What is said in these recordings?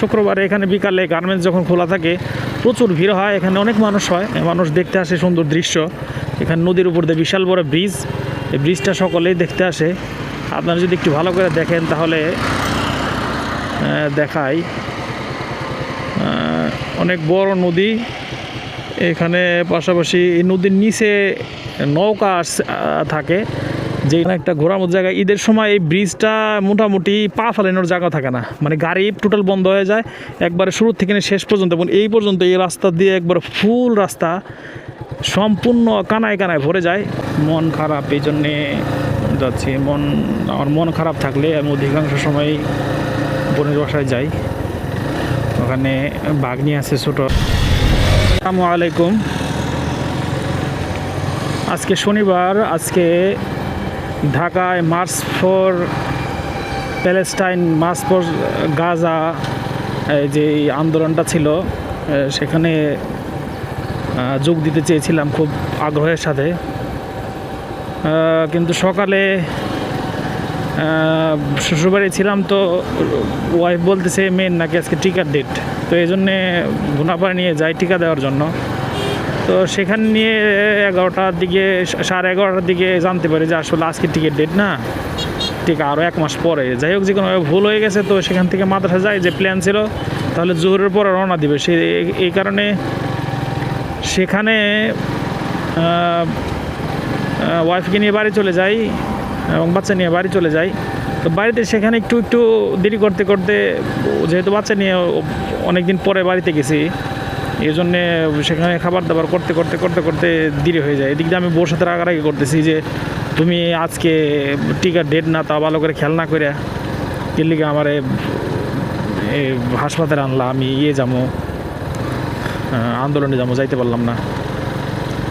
শুক্রবারে এখানে বিকালে গার্মেন্টস যখন খোলা থাকে, প্রচুর ভিড় হয়, এখানে অনেক মানুষ হয় মানুষ দেখতে আসে সুন্দর দৃশ্য। এখানে নদীর উপর দিয়ে বিশাল বড় ব্রিজ এই ব্রিজটা সকলেই দেখতে আসে। আপনারা যদি একটু ভালো করে দেখেন তাহলে দেখাই অনেক বড় নদী। এখানে পাশাপাশি এই নদীর নিচে নৌকা থাকে। যেখানে একটা ঘোরার মতো জায়গা ঈদের সময় এই ব্রিজটা মোটামুটি পা ফেলানোর জায়গা থাকে না। মানে গাড়ি টোটাল বন্ধ হয়ে যায়, একবারে শুরু থেকে শেষ পর্যন্ত এবং এই পর্যন্ত এই রাস্তা দিয়ে একবার ফুল রাস্তা সম্পূর্ণ কানায় কানায় ভরে যায়। মন খারাপ এই জন্যে যাচ্ছি। মন, আমার মন খারাপ থাকলে আমি অধিকাংশ সময় বোনের বাসায় যাই। ওখানে বাঘনি আছে ছোটো। আসসালামু আলাইকুম। আজকে শনিবার, আজকে ঢাকায় march for, Palestine march for, Gaza যে আন্দোলনটা ছিল সেখানে যোগ দিতে চেয়েছিলাম খুব আগ্রহের সাথে। কিন্তু সকালে শ্বশুরবাড়ি ছিলাম তো ওয়াইফ বলতেছে, মেন নাকি আজকে টিকার ডেট তো এই জন্যে গুনাপাড়া নিয়ে যাই টিকা দেওয়ার জন্য। তো সেখান নিয়ে এগারোটার দিকে, সাড়ে এগারোটার দিকে জানতে পারি যে আসলে আজকে টিকিট ডেট না। ঠিক আরও এক মাস পরে। যাই হোক যে কোনো ভুল হয়ে গেছে, তো সেখান থেকে মাদ্রাসা যায়, যে প্ল্যান ছিল, তাহলে জোহরের পরে রওনা দিবে। সে এই কারণে সেখানে ওয়াইফকে নিয়ে বাড়ি চলে যাই এবং বাচ্চা নিয়ে বাড়ি চলে যাই। তো বাড়িতে সেখানে একটু একটু দেরি করতে করতে, যেহেতু বাচ্চা নিয়ে অনেক দিন পরে বাড়িতে গেছি এই জন্যে সেখানে খাবার দাবার করতে করতে করতে করতে দেরি হয়ে যায়। এদিক দিয়ে আমি বউর সাথে রাগারাগি করতেছি যে, তুমি আজকে টিকার ডেট না তা ভালো করে খেয়াল না করে এর লিগে আমার হাসপাতালে আনলা, আমি ইয়ে যাব আন্দোলনে যাব যাইতে পারলাম না।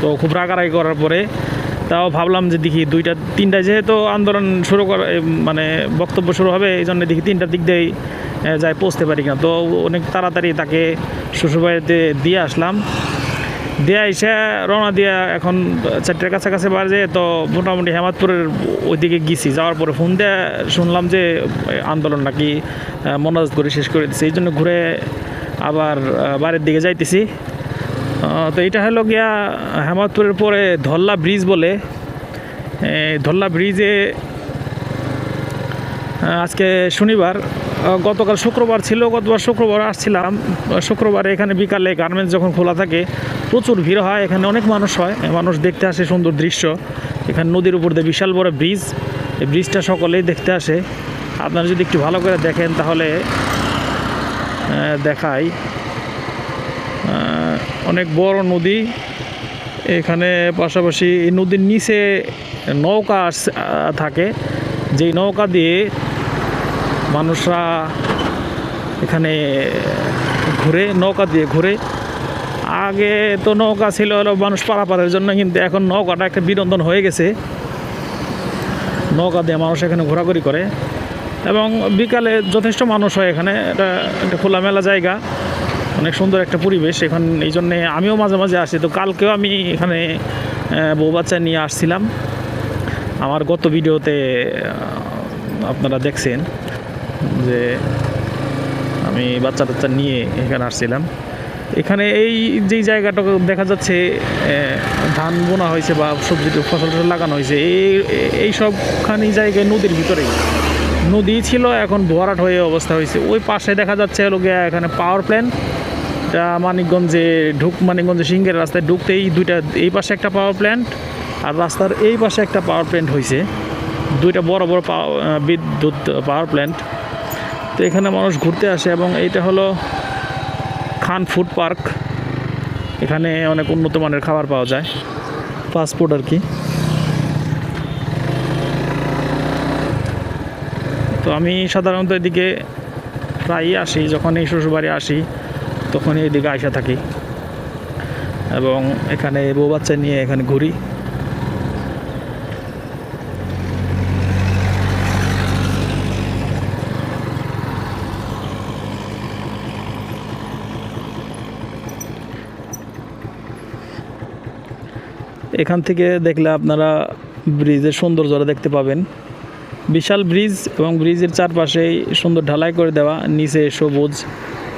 তো খুব রাগারাগি করার পরে তাও ভাবলাম যে দেখি দুইটা তিনটা যেহেতু আন্দোলন শুরু করা মানে বক্তব্য শুরু হবে, এই জন্য দেখি তিনটার দিক দিয়েই যাই পৌঁছতে পারি না তো অনেক তাড়াতাড়ি তাকে শ্বশুরবাড়িতে দিয়ে আসলাম। দিয়ে এসে রওনা দিয়া এখন চারটের কাছাকাছি বাজে, তো মোটামুটি হেমাদপুরের ওইদিকে গেছি। যাওয়ার পরে ফোন দিয়ে শুনলাম যে আন্দোলন নাকি মনাজ করে শেষ করে দিচ্ছে এই জন্য ঘুরে আবার বাড়ির দিকে যাইতেছি। তো এটা হলো গিয়া হেমাদপুরের পরে ধল্লা ব্রিজ বলে। ধল্লা ব্রিজে আজকে শনিবার। গতকাল শুক্রবার ছিল, গতবার শুক্রবার আসছিলাম। শুক্রবারে এখানে বিকালে গার্মেন্টস যখন খোলা থাকে, প্রচুর ভিড় হয়, এখানে অনেক মানুষ হয়, মানুষ দেখতে আসে সুন্দর দৃশ্য। এখানে নদীর উপর দিয়ে বিশাল বড় ব্রিজ এই ব্রিজটা সকলেই দেখতে আসে। আপনারা যদি একটু ভালো করে দেখেন, তাহলে দেখাই। অনেক বড় নদী। এখানে পাশাপাশি এই নদীর নিচে নৌকা থাকে। যেই নৌকা দিয়ে মানুষরা এখানে ঘুরে, নৌকা দিয়ে ঘুরে। আগে তো নৌকা ছিল হলো মানুষ পারাপারের জন্য, কিন্তু এখন নৌকাটা একটা বিনোদন হয়ে গেছে। নৌকা দিয়ে মানুষ এখানে ঘোরাঘুরি করে। এবং বিকালে যথেষ্ট মানুষ হয় এখানে। এটা একটা খোলামেলা জায়গা, অনেক সুন্দর একটা পরিবেশ এখন, এই জন্যে আমিও মাঝে মাঝে আসি। তো কালকেও আমি এখানে বউ বাচ্চা নিয়ে আসছিলাম। আমার গত ভিডিওতে আপনারা দেখছেন। যে আমি বাচ্চা টাচ্চা নিয়ে এখানে আসছিলাম। এখানে এই যেই জায়গাটা দেখা যাচ্ছে ধান বোনা হয়েছে বা সবজি ফসল টসল লাগানো হয়েছে এই এই সবখানি জায়গায় নদীর ভিতরেই। নদী ছিল, এখন ভরাট হয়ে অবস্থা হয়েছে। ওই পাশে দেখা যাচ্ছে হলো গিয়া এখানে পাওয়ার প্ল্যান্ট এটা মানিকগঞ্জে ঢুক, মানিকগঞ্জে সিংহের রাস্তায় ঢুকতেই দুইটা, এই পাশে একটা পাওয়ার প্ল্যান্ট আর রাস্তার এই পাশে একটা পাওয়ার প্ল্যান্ট হয়েছে। দুইটা বড় বড় বিদ্যুৎ পাওয়ার প্ল্যান্ট তো এখানে মানুষ ঘুরতে আসে এবং এইটা হলো খান ফুড পার্ক। এখানে অনেক উন্নত মানের খাবার পাওয়া যায়। পাসপোর্ট আর কি। তো আমি সাধারণত এদিকে প্রায়ই আসি যখন এই শ্বশুরবাড়ি আসি, তখনই এদিকে আসা থাকি। এবং এখানে বউ বাচ্চা নিয়ে এখানে ঘুরি। এখান থেকে দেখলে আপনারা ব্রিজের সৌন্দর্যটা দেখতে পাবেন। বিশাল ব্রিজ এবং ব্রিজের চারপাশেই সুন্দর ঢালাই করে দেওয়া, নিচে সবুজ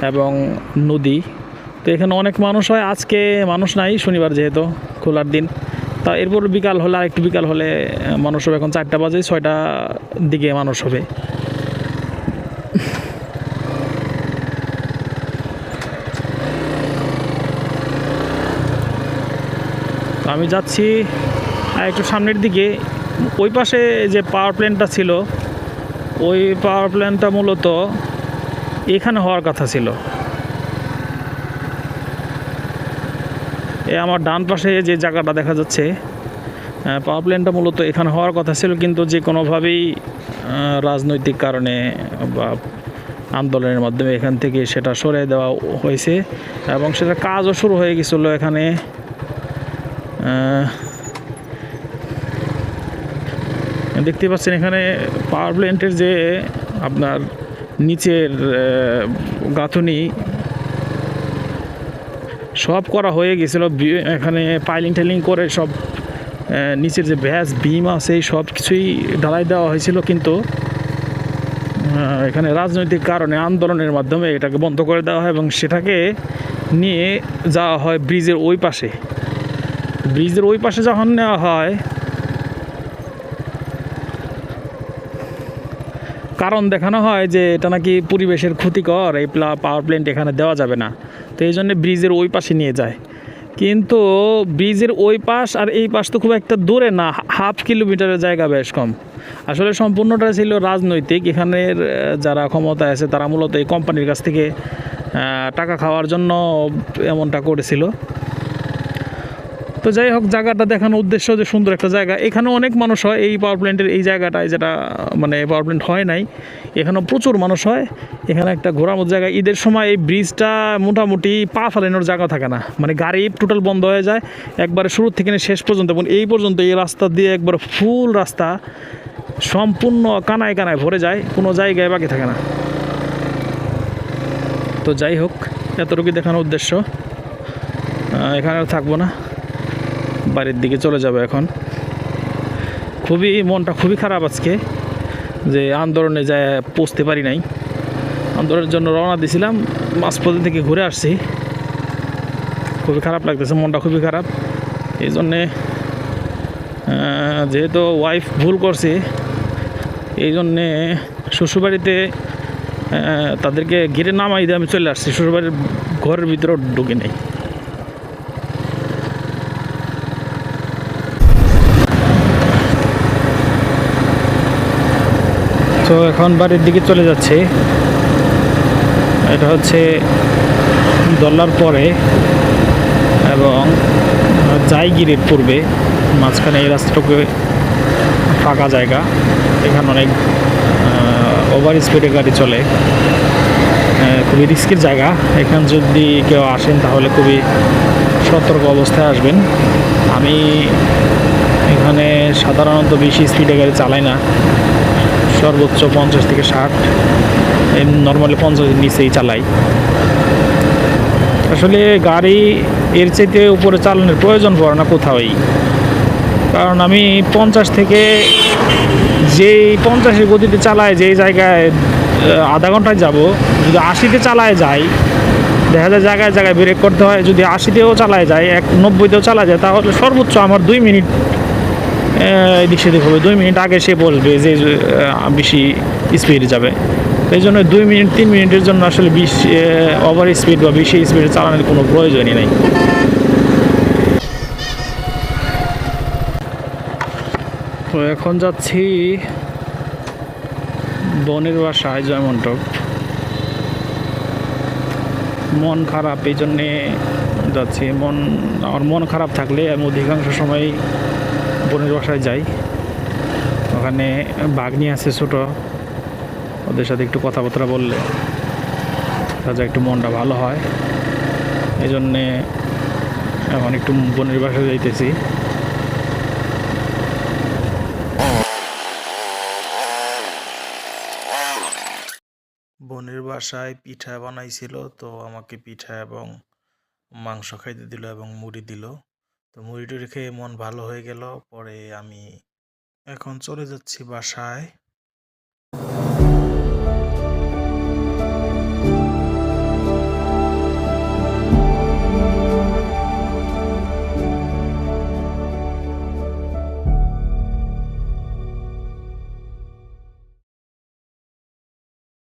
এবং নদী। তো এখানে অনেক মানুষ হয়, আজকে মানুষ নাই, শনিবার যেহেতু খোলার দিন। তা এরপর বিকাল হলে, আরেকটু বিকাল হলে মানুষ হবে, এখন চারটা বাজে ছয়টা দিকে মানুষ হবে। আমি যাচ্ছি একটু সামনের দিকে। ওই পাশে যে পাওয়ার প্ল্যান্টটা ছিল, ওই পাওয়ার প্ল্যান্টটা মূলত এখানে হওয়ার কথা ছিল। এ আমার ডান পাশে যে জায়গাটা দেখা যাচ্ছে পাওয়ার প্ল্যান্টটা মূলত এখানে হওয়ার কথা ছিল, কিন্তু যে কোনোভাবেই রাজনৈতিক কারণে বা আন্দোলনের মাধ্যমে এখান থেকে সেটা সরিয়ে দেওয়া হয়েছে এবং সেটা কাজও শুরু হয়ে গেছিল এখানে। দেখতে পাচ্ছেন এখানে পাওয়ার প্ল্যান্টের যে আপনার নিচের গাঁথুনি, সব করা হয়ে গেছিল এখানে পাইলিং টাইলিং করে সব নিচের যে ব্যাস বিম আছে সব কিছুই ঢালাই দেওয়া হয়েছিল কিন্তু এখানে রাজনৈতিক কারণে আন্দোলনের মাধ্যমে এটাকে বন্ধ করে দেওয়া হয় এবং সেটাকে নিয়ে যাওয়া হয় ব্রিজের ওই পাশে। ব্রিজের ওই পাশে যখন নেওয়া হয়, কারণ দেখানো হয় যে এটা নাকি পরিবেশের ক্ষতিকর, এই পাওয়ার প্ল্যান্ট এখানে দেওয়া যাবে না। তো এই জন্য ব্রিজের ওই পাশে নিয়ে যায়। কিন্তু ব্রিজের ওই পাশ আর এই পাশ তো খুব একটা দূরে না হাফ কিলোমিটারের জায়গা বেশ কম। আসলে সম্পূর্ণটা ছিল রাজনৈতিক, এখানের যারা ক্ষমতায় আছে তারা মূলত এই কোম্পানির কাছ থেকে টাকা খাওয়ার জন্য এমনটা করেছিল। তো যাই হোক জায়গাটা দেখানোর উদ্দেশ্য যে সুন্দর একটা জায়গা। এখানে অনেক মানুষ হয় এই পাওয়ার প্ল্যান্টের এই জায়গাটায় যেটা মানে পাওয়ার প্ল্যান্ট হয় নাই। এখানেও প্রচুর মানুষ হয়। এখানে একটা ঘোরার মতো জায়গা। ঈদের সময় এই ব্রিজটা মোটামুটি পা ফেলানোর জায়গা থাকে না। মানে গাড়ি টোটাল বন্ধ হয়ে যায়। একবারে শুরু থেকে শেষ পর্যন্ত এবং এই পর্যন্ত এই রাস্তা দিয়ে একবার ফুল রাস্তা সম্পূর্ণ কানায় কানায় ভরে যায়। কোনো জায়গায় বাকি থাকে না। তো যাই হোক এতটুকু দেখানোর উদ্দেশ্য। আহ, এখানে আর থাকব না। বাড়ির দিকে চলে যাবে এখন। খুবই মনটা খুবই খারাপ আজকে, যে আন্দোলনে যায় পৌঁছতে পারি নাই। আন্দোলনের জন্য রওনা দিয়েছিলাম মাঝপথে থেকে ঘুরে আসছি। খুবই খারাপ লাগতেছে, মনটা খুবই খারাপ। এই জন্যে যেহেতু ওয়াইফ ভুল করছে, এই জন্যে শ্বশুরবাড়িতে তাদেরকে ঘিরে নামাই দিয়ে আমি চলে আসছি। শ্বশুরবাড়ির ঘরের ভিতরেও ঢুকে নেই। তো এখন বাড়ির দিকে চলে যাচ্ছে। এটা হচ্ছে দল্লার পরে এবং জাইগিরির পূর্বে, মাঝখানে এই রাস্তাটুকু ফাঁকা জায়গা। এখানে অনেক ওভার স্পিডে গাড়ি চলে। খুবই রিস্কের জায়গা। এখানে যদি কেউ আসেন তাহলে খুবই সতর্ক অবস্থায় আসবেন। আমি এখানে সাধারণত বেশি স্পিডে গাড়ি চালাই না। সর্বোচ্চ পঞ্চাশ থেকে ষাট। নর্মালি পঞ্চাশের নিচেই চালাই। আসলে গাড়ি এর চাইতে উপরে চালানোর প্রয়োজন পড়ে না কোথাওই। কারণ আমি পঞ্চাশ থেকে যেই পঞ্চাশের গতিতে চালায় যেই জায়গায় আধা ঘন্টায় যাব, যদি আশিতে চালায় যাই, দেখা যায় জায়গায় জায়গায় ব্রেক করতে হয়, যদি আশিতেও চালায় যায়, এক নব্বইতেও চালা যায়, তাহলে সর্বোচ্চ আমার দুই মিনিট এদিক সেদিক হবে। দুই মিনিট আগে সে বলবে যে বেশি স্পিড যাবে। এই জন্য দুই মিনিট, তিন মিনিটের জন্য আসলে বিশ ওভার স্পিড বা বেশি স্পিডে চালানোর কোনো প্রয়োজনই নেই। তো এখন যাচ্ছি বনের বাসায়, জয়মন্টপ। মন খারাপ, এই জন্যে যাচ্ছি। মন আমার মন খারাপ থাকলে আমি অধিকাংশ সময় বোনের বাসায় যাই। ওখানে বাঘনি আছে ছোট। ওদের সাথে একটু কথাবার্তা বললে তাদের একটু মনটা ভালো হয়। এই জন্যে এখন একটু বোনের বাসায় যাইতেছি। বোনের বাসায় পিঠা বানাইছিল, তো আমাকে পিঠা এবং মাংস খাইতে দিল এবং মুড়ি দিল। তো মুড়ি টুড়ি খেয়ে মন ভালো হয়ে গেল। পরে আমি এখন চলে যাচ্ছি বাসায়।